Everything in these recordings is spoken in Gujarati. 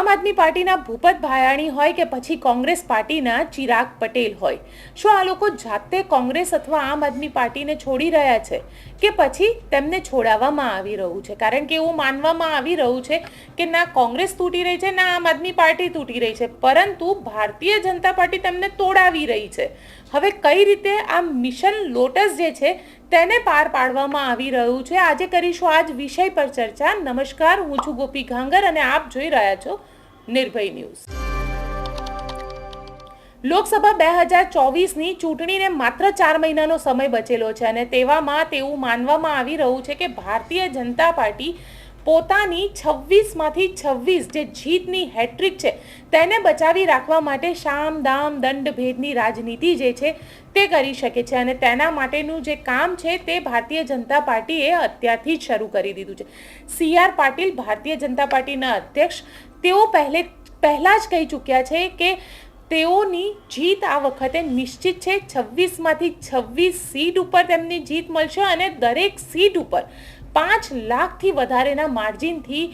આમ આદમી પાર્ટીના ભૂપત ભાયાણી હોય કે પછી કોંગ્રેસ પાર્ટીના ચિરાગ પટેલ હોય. શું આ લોકો જાતે કોંગ્રેસ અથવા આમ આદમી પાર્ટીને છોડી રહ્યા છે કે પછી તેમને છોડાવવામાં આવી રહ્યું છે? કારણ કે એવું માનવામાં આવી રહ્યું છે કે ના કોંગ્રેસ તૂટી રહી છે, ના આમ આદમી પાર્ટી તૂટી રહી છે. પરંતુ ભારતીય જનતા પાર્ટી તેમને તોડાવી રહી છે. હવે કઈ રીતે આ મિશન લોટસ જે છે તેને પાર પાડવામાં આવી રહ્યું છે? આજે કરીશું આજ વિષય પર ચર્ચા. નમસ્કાર, હું છું ગોપી ઘાંગર અને આપ જોઈ રહ્યા છો નિર્ભય ન્યૂઝ. લોકસભા બે હજાર ચોવીસની ચૂંટણીને માત્ર ચાર મહિનાનો સમય બચેલો છે અને તેવામાં તેવું માનવામાં આવી રહ્યું છે કે ભારતીય જનતા પાર્ટી પોતાની છવ્વીસમાંથી છવ્વીસ જે જીતની હેટ્રિક છે, તેને બચાવી રાખવા માટે શામ દામ દંડ ભેદની રાજનીતિ જે છે, તે કરી શકે છે અને તેના માટેનું જે કામ છે, તે ભારતીય જનતા પાર્ટીએ અત્યારથી જ શરૂ કરી દીધું છે. સી આર પાટીલ ભારતીય જનતા પાર્ટીના અધ્યક્ષ, તેઓ પહેલે, પહેલાં જ કહી ચૂક્યા છે કે તેઓની જીત આ વખતે નિશ્ચિત છે, છવ્વીસમાંથી છવ્વીસ સીટ ઉપર તેમની જીત મળશે અને દરેક સીટ ઉપર પાંચ લાખથી વધારેના માર્જિનથી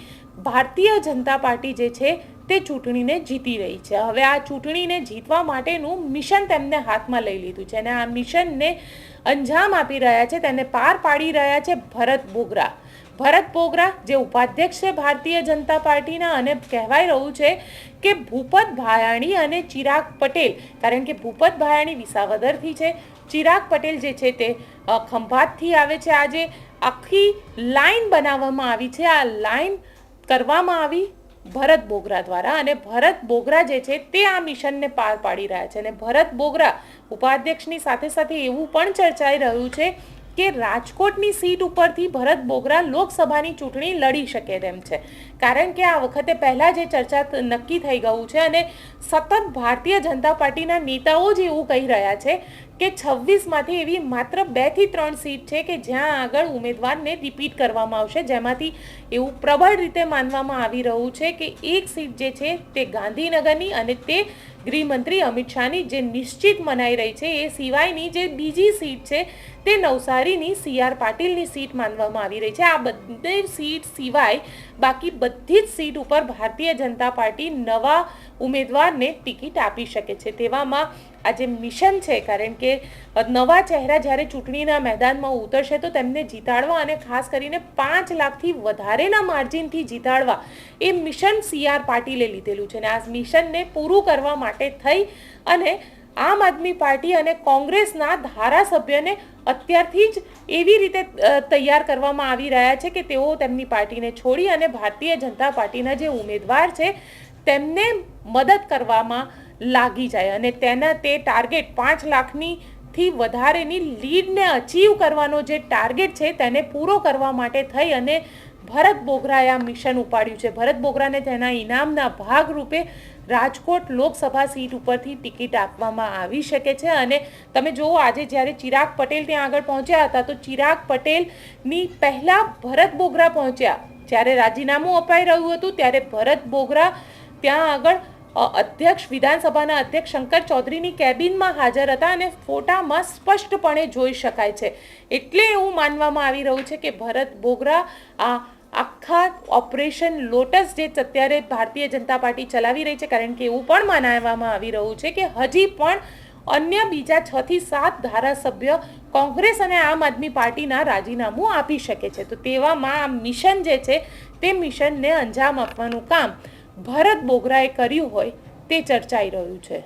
ભારતીય જનતા પાર્ટી જે છે તે ચૂંટણીને જીતી રહી છે. હવે આ ચૂંટણીને જીતવા માટેનું મિશન તેમને હાથમાં લઈ લીધું છે અને આ મિશનને અંજામ આપી રહ્યા છે, તેને પાર પાડી રહ્યા છે ભરત બોગરા. ભરત બોગરા, જે ઉપાધ્યક્ષ છે ભારતીય જનતા પાર્ટીના અને કહેવાય રહ્યું છે કે ભૂપત ભાયાણી અને ચિરાગ પટેલ, કારણ કે ભૂપત ભાયાણી વિસાવદરથી છે. ચિરાગ પટેલ જે છે તે ખંભાતથી આવે છે. આજે આખી લાઈન બનાવવામાં આવી છે. આ લાઈન કરવામાં આવી ભરત બોગરા દ્વારા અને ભરત બોગરા જે છે તે આ મિશનને પાર પાડી રહ્યા છે. અને ભરત બોગરા ઉપાધ્યક્ષની સાથે સાથે એવું પણ ચર્ચાઈ રહ્યું છે કે રાજકોટની સીટ ઉપરથી ભરત બોગરા લોકસભાની ચૂંટણી લડી શકે તેમ છે. કારણ કે આ વખતે પહેલાં જે ચર્ચા નક્કી થઈ ગયું છે અને સતત ભારતીય જનતા પાર્ટીના નેતાઓ જ એવું કહી રહ્યા છે કે છવ્વીસમાંથી એવી માત્ર બેથી ત્રણ સીટ છે કે જ્યાં આગળ ઉમેદવારને રિપીટ કરવામાં આવશે. જેમાંથી એવું પ્રબળ રીતે માનવામાં આવી રહ્યું છે કે એક સીટ જે છે તે ગાંધીનગરની અને તે ગૃહમંત્રી અમિત શાહની જે નિશ્ચિત મનાઈ રહી છે એ સિવાયની જે બીજી સીટ છે તે નવસારીની સી આર પાટીલની સીટ માનવામાં આવી રહી છે. આ બધે સીટ સિવાય બાકી બધી જ સીટ ઉપર ભારતીય જનતા પાર્ટી નવા ઉમેદવારને ટિકિટ આપી શકે છે. તેવામાં આ જે મિશન છે, કારણ કે નવા ચહેરા જ્યારે ચૂંટણીના મેદાનમાં ઉતરશે તો તેમને જીતાડવા અને ખાસ કરીને પાંચ લાખથી વધારેના માર્જિનથી જીતાડવા એ મિશન સી આર પાટીલે લીધેલું છે અને આ મિશનને પૂરું કરવા માટે થઈ અને આમ આદમી પાર્ટી અને કોંગ્રેસના ધારાસભ્યને અત્યારથી જ એવી રીતે તૈયાર કરવામાં આવી રહ્યા છે કે તેઓ તેમની પાર્ટીને છોડી અને ભારતીય જનતા પાર્ટીના જે ઉમેદવાર છે તેમને મદદ કરવામાં લાગી જાય અને તેના, તે ટાર્ગેટ પાંચ લાખની થી વધારેની લીડને અચીવ કરવાનો જે ટાર્ગેટ છે તેને પૂરો કરવા માટે થઈ અને ભરત બોગરાએ આ મિશન ઉપાડ્યું છે. ભરત બોગરાને તેના ઇનામના ભાગરૂપે રાજકોટ લોકસભા સીટ ઉપરથી ટિકિટ આપવામાં આવી શકે છે અને તમે જુઓ, આજે જ્યારે ચિરાગ પટેલ ત્યાં આગળ પહોંચ્યા હતા, તો ચિરાગ પટેલની પહેલાં ભરત બોગરા પહોંચ્યા. જ્યારે રાજીનામું અપાઈ રહ્યું હતું, ત્યારે ભરત બોગરા ત્યાં આગળ અધ્યક્ષ, વિધાનસભાના અધ્યક્ષ શંકર ચૌધરીની કેબિનમાં હાજર હતા અને ફોટામાં સ્પષ્ટપણે જોઈ શકાય છે. એટલે એવું માનવામાં આવી રહ્યું છે કે ભરત બોગરા આ આખા ઓપરેશન લોટસ જે અત્યારે ભારતીય જનતા પાર્ટી ચલાવી રહી છે, કારણ કે એવું પણ માનવામાં આવી રહ્યું છે કે હજી પણ અન્ય બીજા છ થી સાત ધારાસભ્ય કોંગ્રેસ અને આમ આદમી પાર્ટીના રાજીનામું આપી શકે છે. તો તેવામાં આ મિશન જે છે, તે મિશનને અંજામ આપવાનું કામ ભરત બોગરાએ કર્યું હોય, તે ચર્ચાઈ રહ્યું છે.